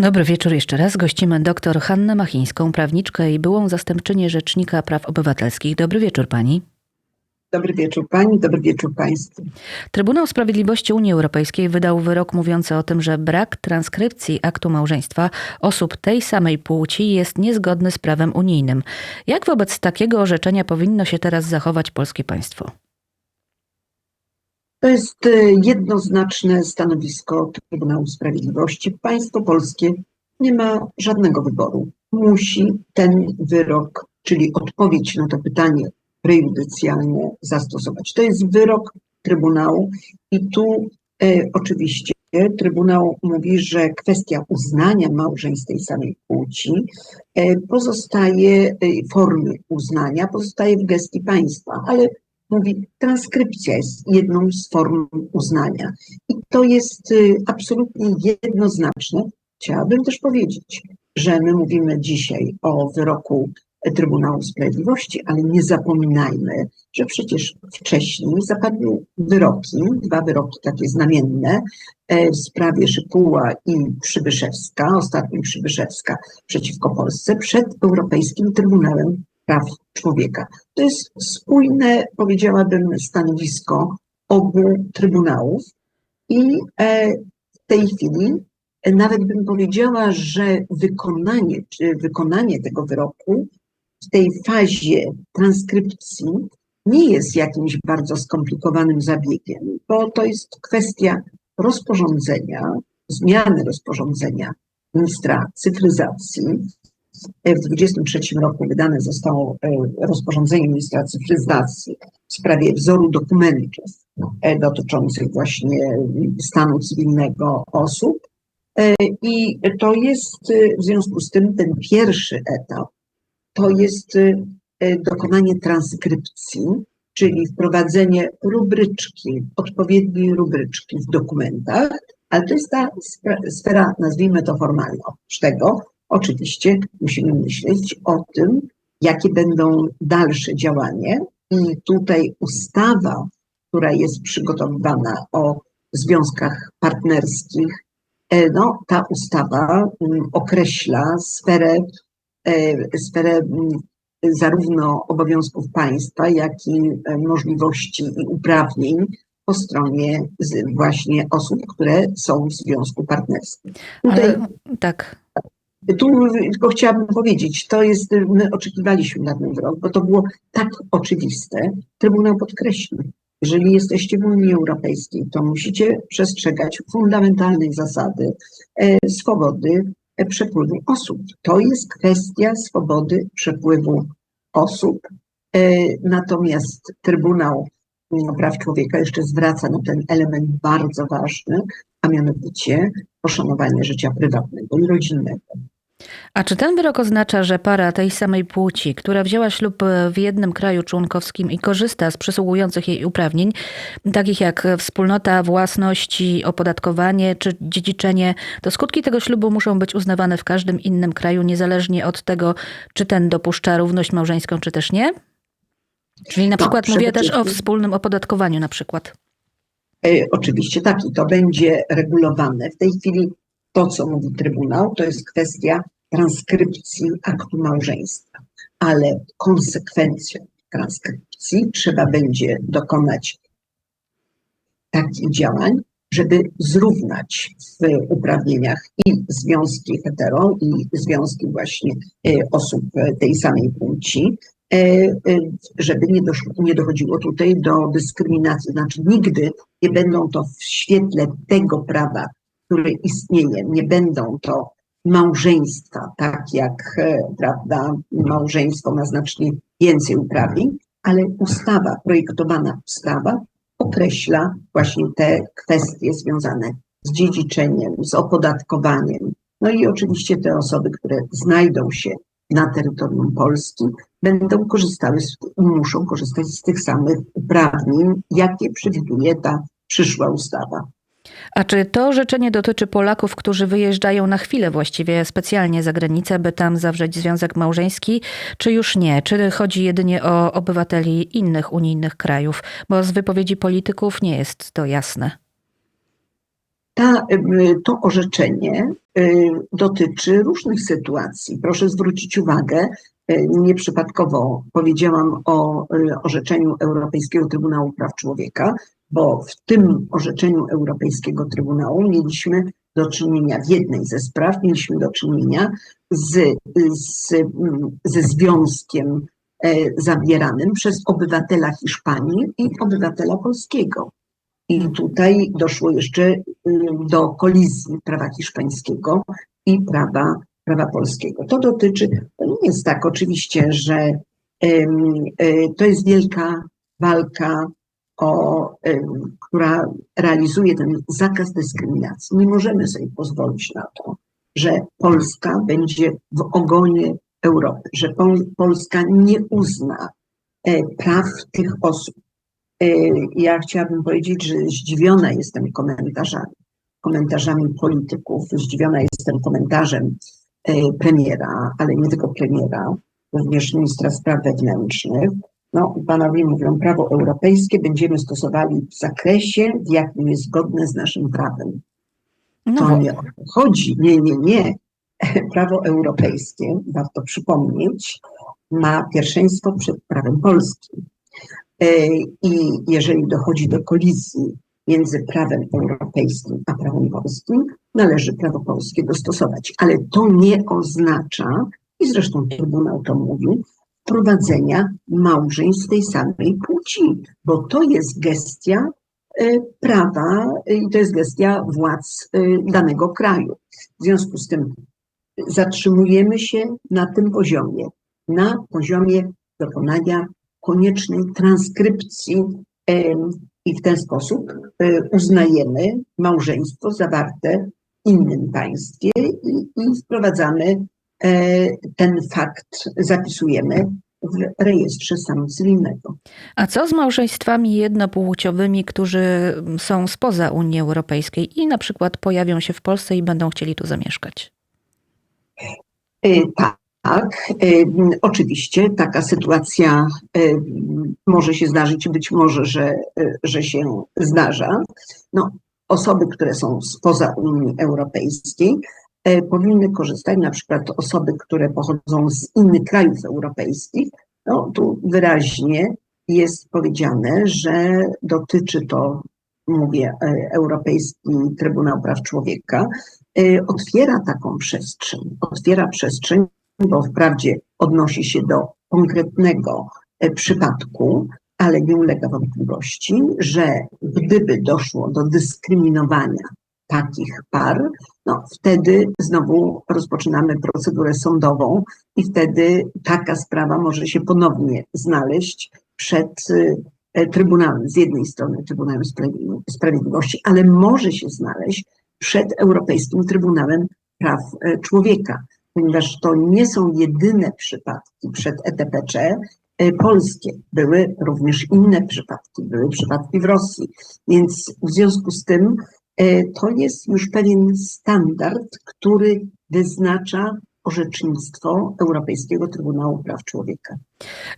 Dobry wieczór jeszcze raz. Gościmy dr Hannę Machińską, prawniczkę i byłą zastępczynię Rzecznika Praw Obywatelskich. Dobry wieczór pani. Dobry wieczór pani, dobry wieczór państwu. Trybunał Sprawiedliwości Unii Europejskiej wydał wyrok mówiący o tym, że brak transkrypcji aktu małżeństwa osób tej samej płci jest niezgodny z prawem unijnym. Jak wobec takiego orzeczenia powinno się teraz zachować polskie państwo? To jest e, jednoznaczne stanowisko Trybunału Sprawiedliwości. Państwo polskie nie ma żadnego wyboru. Musi ten wyrok, czyli odpowiedź na to pytanie prejudycjalne zastosować. To jest wyrok Trybunału i tu e, oczywiście Trybunał mówi, że kwestia uznania małżeństw tej samej płci e, pozostaje, formy uznania pozostaje w gestii państwa, ale mówi, transkrypcja jest jedną z form uznania. I to jest y, absolutnie jednoznaczne. Chciałabym też powiedzieć, że my mówimy dzisiaj o wyroku Trybunału Sprawiedliwości, ale nie zapominajmy, że przecież wcześniej zapadły wyroki, dwa wyroki takie znamienne e, w sprawie Szypuła i Przybyszewska, ostatnim Przybyszewska przeciwko Polsce, przed Europejskim Trybunałem Praw Człowieka. To jest spójne, powiedziałabym, stanowisko obu trybunałów i e, w tej chwili e, nawet bym powiedziała, że wykonanie, czy wykonanie tego wyroku w tej fazie transkrypcji nie jest jakimś bardzo skomplikowanym zabiegiem, bo to jest kwestia rozporządzenia, zmiany rozporządzenia ministra cyfryzacji. W 2023 roku wydane zostało e, rozporządzenie ministra cyfryzacji w sprawie wzoru dokumentów e, dotyczących właśnie stanu cywilnego osób. E, I to jest w związku z tym ten pierwszy etap to jest dokonanie transkrypcji, czyli wprowadzenie rubryczki, odpowiedniej rubryczki w dokumentach, ale to jest ta sfera, nazwijmy to formalna. Tego oczywiście musimy myśleć o tym, jakie będą dalsze działania i tutaj ustawa, która jest przygotowywana o związkach partnerskich, e, no, ta ustawa mm, określa sferę E, sferę mm, zarówno obowiązków państwa, jak i e, możliwości i uprawnień po stronie właśnie osób, które są w związku partnerskim. Tutaj, Ale, tak. Tu tylko chciałabym powiedzieć, to jest, my oczekiwaliśmy na ten wyrok, bo to było tak oczywiste. Trybunał podkreślił, jeżeli jesteście w Unii Europejskiej, to musicie przestrzegać fundamentalnej zasady e, swobody przepływu osób. To jest kwestia swobody przepływu osób. E, natomiast Trybunał Praw Człowieka jeszcze zwraca na ten element bardzo ważny, a mianowicie poszanowanie życia prywatnego i rodzinnego. A czy ten wyrok oznacza, że para tej samej płci, która wzięła ślub w jednym kraju członkowskim i korzysta z przysługujących jej uprawnień, takich jak wspólnota własności, opodatkowanie czy dziedziczenie, to skutki tego ślubu muszą być uznawane w każdym innym kraju, niezależnie od tego, czy ten dopuszcza równość małżeńską, czy też nie? Czyli na tak, przykład mówię też o wspólnym opodatkowaniu na przykład. E, oczywiście tak i to będzie regulowane. W tej chwili to, co mówi Trybunał, to jest kwestia transkrypcji aktu małżeństwa, ale konsekwencją transkrypcji trzeba będzie dokonać takich działań, żeby zrównać w uprawnieniach i związki hetero, i związki właśnie e, osób tej samej płci, e, e, żeby nie, nie dochodziło tutaj do dyskryminacji. Znaczy nigdy nie będą to w świetle tego prawa które istnieje. Nie będą to małżeństwa, tak jak e, prawda, małżeństwo ma znacznie więcej uprawnień, ale ustawa, projektowana ustawa określa właśnie te kwestie związane z dziedziczeniem, z opodatkowaniem. No i oczywiście te osoby, które znajdą się na terytorium Polski, będą korzystały, muszą korzystać z tych samych uprawnień, jakie przewiduje ta przyszła ustawa. A czy to orzeczenie dotyczy Polaków, którzy wyjeżdżają na chwilę właściwie specjalnie za granicę, by tam zawrzeć związek małżeński, czy już nie? Czy chodzi jedynie o obywateli innych unijnych krajów? Bo z wypowiedzi polityków nie jest to jasne. Ta, y, to orzeczenie y, dotyczy różnych sytuacji. Proszę zwrócić uwagę, y, nieprzypadkowo powiedziałam o orzeczeniu Europejskiego Trybunału Praw Człowieka, bo w tym orzeczeniu Europejskiego Trybunału mieliśmy do czynienia w jednej ze spraw, mieliśmy do czynienia z, z, ze związkiem e, zawieranym przez obywatela Hiszpanii i obywatela polskiego. I tutaj doszło jeszcze y, do kolizji prawa hiszpańskiego i prawa, prawa polskiego. To dotyczy, to nie jest tak oczywiście, że e, to jest wielka walka, o, em, która realizuje ten zakaz dyskryminacji. Nie możemy sobie pozwolić na to, że Polska będzie w ogonie Europy, że Pol Polska nie uzna e, praw tych osób. E, Ja chciałabym powiedzieć, że zdziwiona jestem komentarzami, komentarzami polityków, zdziwiona jestem komentarzem e, premiera, ale nie tylko premiera, również ministra spraw wewnętrznych. No, panowie mówią, prawo europejskie będziemy stosowali w zakresie, w jakim jest zgodne z naszym prawem. No, To nie o to chodzi. Nie, nie, nie. Prawo europejskie, warto przypomnieć, ma pierwszeństwo przed prawem polskim. E, I jeżeli dochodzi do kolizji między prawem europejskim a prawem polskim, należy prawo polskie dostosować. Ale to nie oznacza, i zresztą Trybunał to mówił, wprowadzenia małżeństw tej samej płci, bo to jest gestia e, prawa e, i to jest gestia władz e, danego kraju. W związku z tym zatrzymujemy się na tym poziomie, na poziomie dokonania koniecznej transkrypcji i w ten sposób uznajemy małżeństwo zawarte w innym państwie i, i wprowadzamy ten fakt, zapisujemy w rejestrze stanu cywilnego. A co z małżeństwami jednopłciowymi, którzy są spoza Unii Europejskiej i na przykład pojawią się w Polsce i będą chcieli tu zamieszkać? E, Tak, e, m, oczywiście taka sytuacja e, może się zdarzyć, być może, że, e, że się zdarza. No, osoby, które są spoza Unii Europejskiej, e, powinny korzystać, na przykład osoby, które pochodzą z innych krajów europejskich. No, tu wyraźnie jest powiedziane, że dotyczy to, mówię, e, Europejski Trybunał Praw Człowieka, e, otwiera taką przestrzeń, otwiera przestrzeń, bo wprawdzie odnosi się do konkretnego e, przypadku, ale nie ulega wątpliwości, że gdyby doszło do dyskryminowania takich par, no wtedy znowu rozpoczynamy procedurę sądową i wtedy taka sprawa może się ponownie znaleźć przed e, Trybunałem, z jednej strony Trybunałem Sprawiedli- Sprawiedliwości, ale może się znaleźć przed Europejskim Trybunałem Praw e, Człowieka, ponieważ to nie są jedyne przypadki przed ETPC e, polskie. Były również inne przypadki, były przypadki w Rosji. Więc w związku z tym to jest już pewien standard, który wyznacza orzecznictwo Europejskiego Trybunału Praw Człowieka.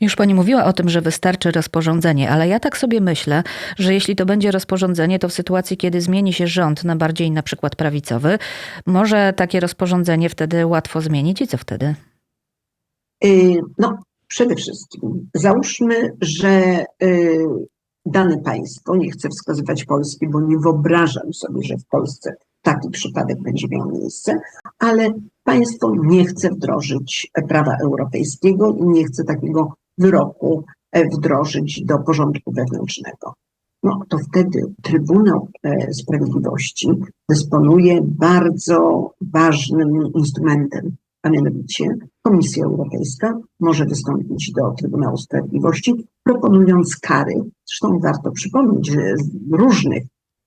Już pani mówiła o tym, że wystarczy rozporządzenie, ale ja tak sobie myślę, że jeśli to będzie rozporządzenie, to w sytuacji, kiedy zmieni się rząd na bardziej na przykład prawicowy, może takie rozporządzenie wtedy łatwo zmienić i co wtedy? Y, No, przede wszystkim załóżmy, że y, dane państwo, nie chcę wskazywać Polski, bo nie wyobrażam sobie, że w Polsce taki przypadek będzie miał miejsce, ale państwo nie chce wdrożyć prawa europejskiego i nie chce takiego wyroku e, wdrożyć do porządku wewnętrznego. No to wtedy Trybunał e, Sprawiedliwości dysponuje bardzo ważnym instrumentem, a mianowicie Komisja Europejska może wystąpić do Trybunału Sprawiedliwości, proponując kary. Zresztą warto przypomnieć, że w różnych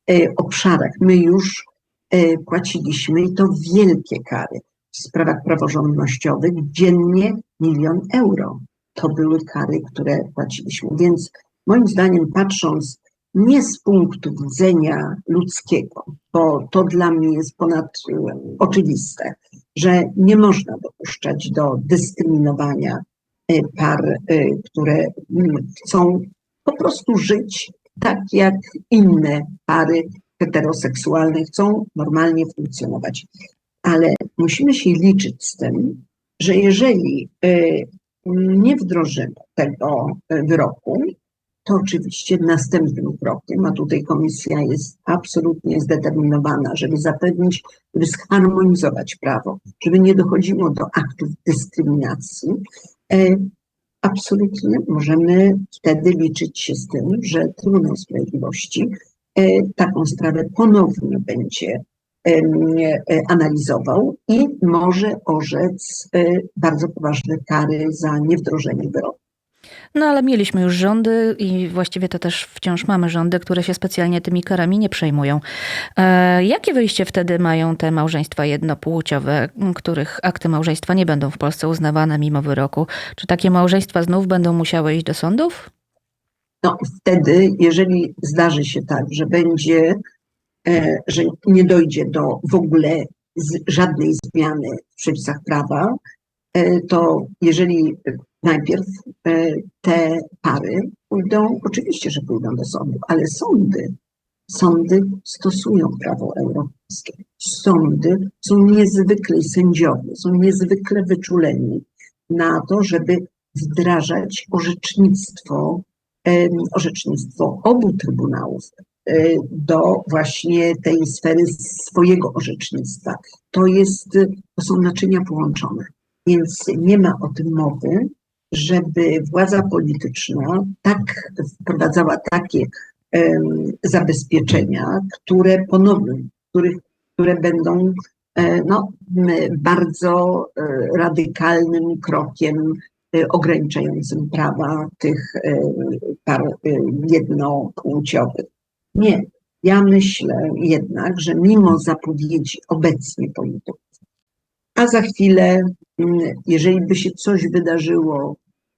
e, obszarach my już e, płaciliśmy i to wielkie kary. W sprawach praworządnościowych dziennie milion euro. To były kary, które płaciliśmy. Więc moim zdaniem, patrząc nie z punktu widzenia ludzkiego, bo to dla mnie jest ponad e, oczywiste, że nie można dopuszczać do dyskryminowania e, par, e, które mm, chcą po prostu żyć tak jak inne pary heteroseksualne chcą normalnie funkcjonować. Ale musimy się liczyć z tym, że jeżeli y, nie wdrożymy tego y, wyroku, to oczywiście następnym krokiem, a tutaj komisja jest absolutnie zdeterminowana, żeby zapewnić, żeby zharmonizować prawo, żeby nie dochodziło do aktów dyskryminacji, e, absolutnie możemy wtedy liczyć się z tym, że Trybunał Sprawiedliwości e, taką sprawę ponownie będzie e, analizował i może orzec bardzo poważne kary za niewdrożenie wyroku. No ale mieliśmy już rządy i właściwie to też wciąż mamy rządy, które się specjalnie tymi karami nie przejmują. E, jakie wyjście wtedy mają te małżeństwa jednopłciowe, których akty małżeństwa nie będą w Polsce uznawane mimo wyroku? Czy takie małżeństwa znów będą musiały iść do sądów? No wtedy, jeżeli zdarzy się tak, że będzie, e, że nie dojdzie do w ogóle żadnej zmiany w przepisach prawa, e, to jeżeli najpierw e, te pary pójdą, oczywiście, że pójdą do sądu, ale sądy, sądy stosują prawo europejskie. Sądy są niezwykle, sędziowie są niezwykle wyczuleni na to, żeby wdrażać orzecznictwo orzecznictwo obu trybunałów e, do właśnie tej sfery swojego orzecznictwa. To jest, to są naczynia połączone. Więc nie ma o tym mowy, żeby władza polityczna tak wprowadzała takie em, zabezpieczenia, które ponownie, które będą e, no, bardzo e, radykalnym krokiem e, ograniczającym prawa tych par jednopłciowych. Nie. Ja myślę jednak, że mimo zapowiedzi obecnie polityków, a za chwilę, jeżeli by się coś wydarzyło,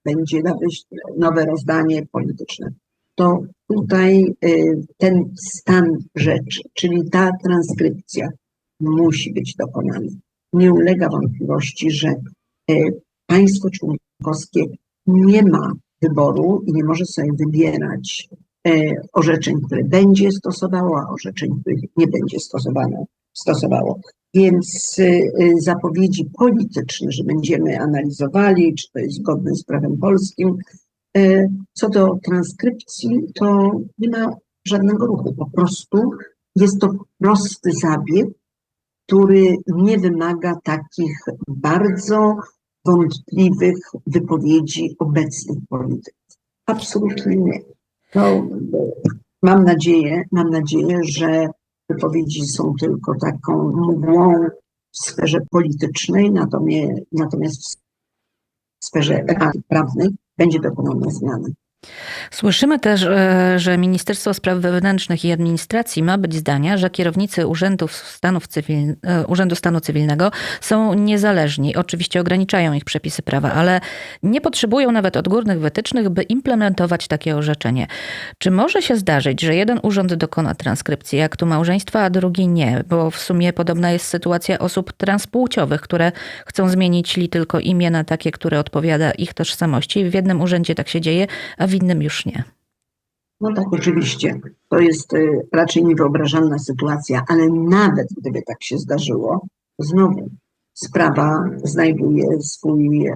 będzie nawet nowe rozdanie polityczne, to tutaj y, ten stan rzeczy, czyli ta transkrypcja musi być dokonana. Nie ulega wątpliwości, że y, państwo członkowskie nie ma wyboru i nie może sobie wybierać e, orzeczeń, które będzie stosowało, a orzeczeń, których nie będzie stosowane, stosowało. Więc y, y, zapowiedzi polityczne, że będziemy analizowali, czy to jest zgodne z prawem polskim, e, co do transkrypcji, to nie ma żadnego ruchu. Po prostu jest to prosty zabieg, który nie wymaga takich bardzo wątpliwych wypowiedzi obecnych polityków. Absolutnie nie. E, mam nadzieję, mam nadzieję, że wypowiedzi są tylko taką mgłą w sferze politycznej, natomiast, natomiast w sferze prawnej będzie dokonana zmiana. Słyszymy też, e, że Ministerstwo Spraw Wewnętrznych i Administracji ma być zdania, że kierownicy urzędów Cywil... e, Urzędu Stanu Cywilnego są niezależni. Oczywiście ograniczają ich przepisy prawa, ale nie potrzebują nawet odgórnych wytycznych, by implementować takie orzeczenie. Czy może się zdarzyć, że jeden urząd dokona transkrypcji aktu małżeństwa, a drugi nie? Bo w sumie podobna jest sytuacja osób transpłciowych, które chcą zmienić li tylko imię na takie, które odpowiada ich tożsamości. W jednym urzędzie tak się dzieje, a w innym już nie. No tak, oczywiście. To jest y, raczej niewyobrażalna sytuacja, ale nawet gdyby tak się zdarzyło, znowu sprawa znajduje swój e,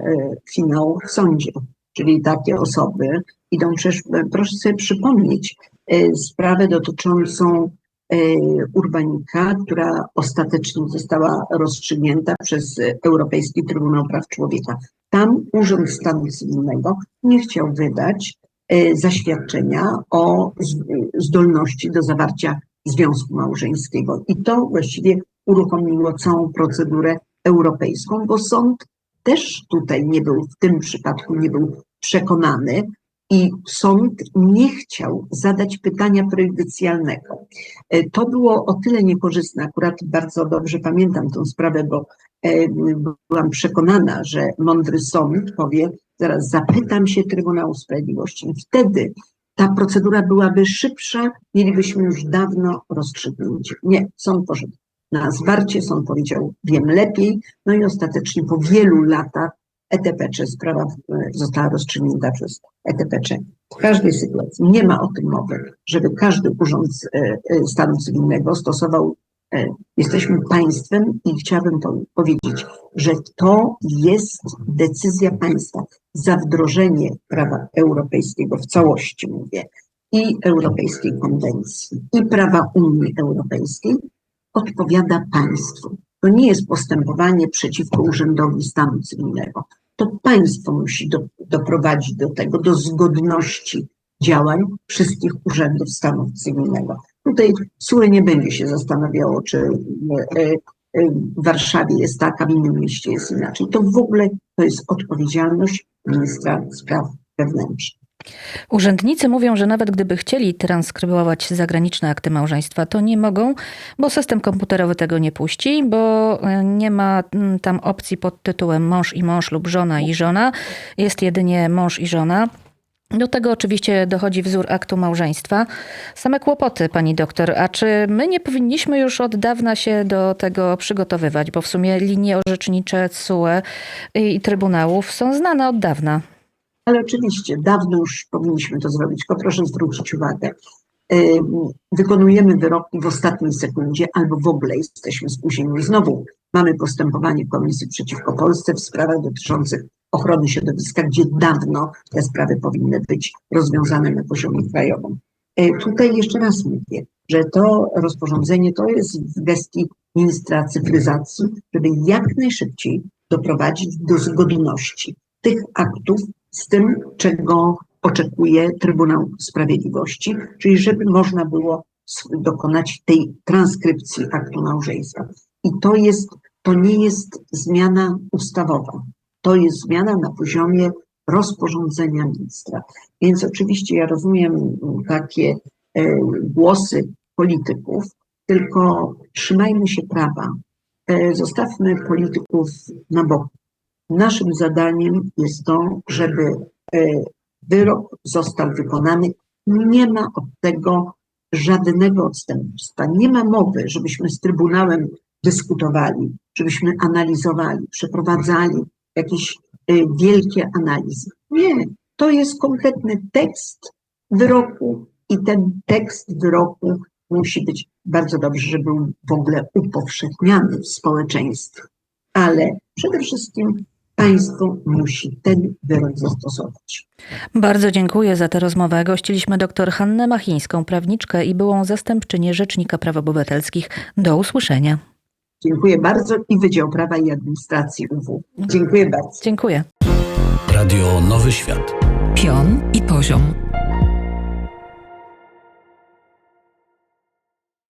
finał w sądzie. Czyli takie osoby idą, przecież e, proszę sobie przypomnieć sprawę dotyczącą Urbanika, która ostatecznie została rozstrzygnięta przez Europejski Trybunał Praw Człowieka. Tam Urząd Stanu Cywilnego nie chciał wydać e, zaświadczenia o zdolności do zawarcia związku małżeńskiego. I to właściwie uruchomiło całą procedurę europejską, bo sąd też tutaj nie był, w tym przypadku nie był przekonany i sąd nie chciał zadać pytania prejudycjalnego. E, To było o tyle niekorzystne, akurat bardzo dobrze pamiętam tę sprawę, bo e, byłam przekonana, że mądry sąd powie, zaraz zapytam się Trybunału Sprawiedliwości. Wtedy ta procedura byłaby szybsza, mielibyśmy już dawno rozstrzygnięcie. Nie, sąd poszedł na zwarcie, sąd powiedział, wiem lepiej, no i ostatecznie po wielu latach ETPC, sprawa została rozstrzygnięta przez ETPC. W każdej sytuacji nie ma o tym mowy, żeby każdy urząd e, e, stanu cywilnego stosował. e, Jesteśmy państwem i chciałabym po- powiedzieć, że to jest decyzja państwa za wdrożenie prawa europejskiego w całości, mówię, i Europejskiej Konwencji, i prawa Unii Europejskiej, odpowiada państwu. To nie jest postępowanie przeciwko Urzędowi Stanu Cywilnego. To państwo musi do, doprowadzić do tego, do zgodności działań wszystkich urzędów stanu cywilnego. Tutaj SURE nie będzie się zastanawiało, czy e, e, w Warszawie jest tak, a w innym mieście jest inaczej. To w ogóle to jest odpowiedzialność ministra spraw wewnętrznych. Urzędnicy mówią, że nawet gdyby chcieli transkrybować zagraniczne akty małżeństwa, to nie mogą, bo system komputerowy tego nie puści, bo e, nie ma mm, tam opcji pod tytułem mąż i mąż lub żona i żona. Jest jedynie mąż i żona. Do tego oczywiście dochodzi wzór aktu małżeństwa. Same kłopoty, pani doktor. A czy my nie powinniśmy już od dawna się do tego przygotowywać? Bo w sumie linie orzecznicze CUE i Trybunałów są znane od dawna. Ale oczywiście, dawno już powinniśmy to zrobić, tylko proszę zwrócić uwagę. ym, Wykonujemy wyroki w ostatniej sekundzie albo w ogóle jesteśmy spóźnieni. Znowu mamy postępowanie Komisji przeciwko Polsce w sprawach dotyczących ochrony środowiska, gdzie dawno te sprawy powinny być rozwiązane na poziomie krajowym. E, Tutaj jeszcze raz mówię, że to rozporządzenie to jest w gestii ministra cyfryzacji, żeby jak najszybciej doprowadzić do zgodności tych aktów z tym, czego oczekuje Trybunał Sprawiedliwości, czyli żeby można było dokonać tej transkrypcji aktu małżeństwa. I to jest, to nie jest zmiana ustawowa, to jest zmiana na poziomie rozporządzenia ministra. Więc oczywiście ja rozumiem takie e, głosy polityków, tylko trzymajmy się prawa. E, zostawmy polityków na boku. Naszym zadaniem jest to, żeby e, wyrok został wykonany. Nie ma od tego żadnego odstępstwa. Nie ma mowy, żebyśmy z Trybunałem dyskutowali, żebyśmy analizowali, przeprowadzali jakieś wielkie analizy. Nie, to jest konkretny tekst wyroku i ten tekst wyroku musi być bardzo dobrze, żeby był w ogóle upowszechniany w społeczeństwie. Ale przede wszystkim państwo musi ten wyrok zastosować. Bardzo dziękuję za tę rozmowę. Gościliśmy dr Hannę Machińską, prawniczkę i byłą zastępczynię Rzecznika Praw Obywatelskich. Do usłyszenia. Dziękuję bardzo i Wydział Prawa i Administracji UW. Dziękuję bardzo. Dziękuję. Radio Nowy Świat. Pion i poziom.